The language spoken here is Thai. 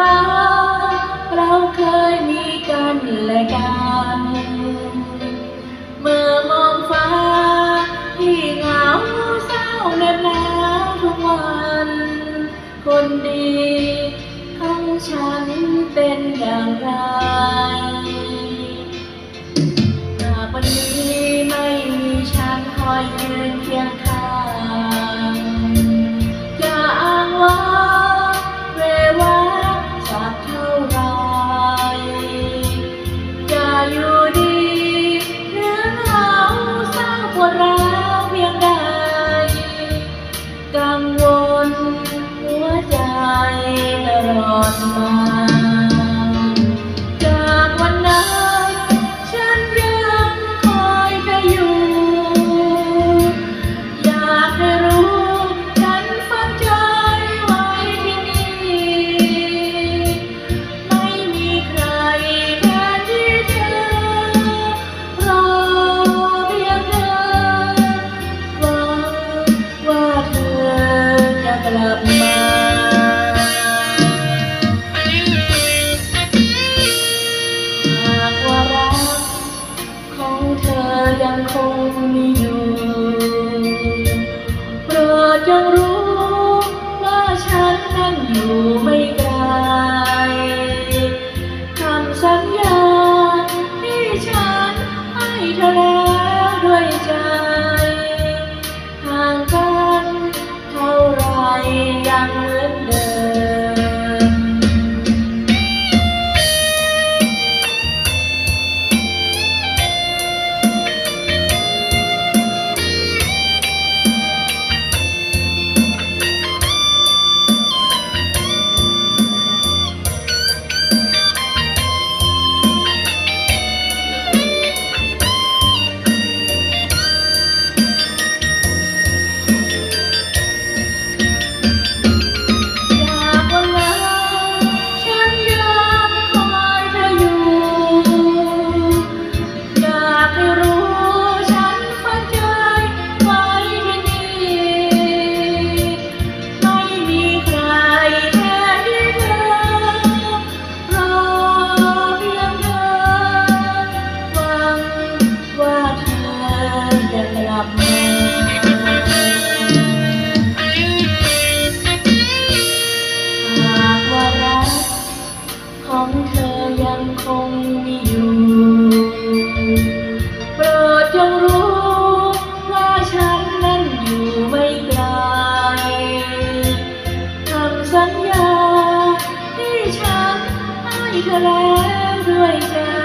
รัก เราเคยมีกันและกัน เมื่อมองฟ้า ที่เหงาเศร้าเหน็บหนาวทุกวัน คนดีของฉันเป็นอย่างไร วนหัวใจตลอดมา ลับมา หากว่ารักของเธอยังคงมีอยู่โปรดยังรู้ว่าฉันนั้นอยู่ไม่ไกลคำสัญญาที่ฉันให้เธอ lands away from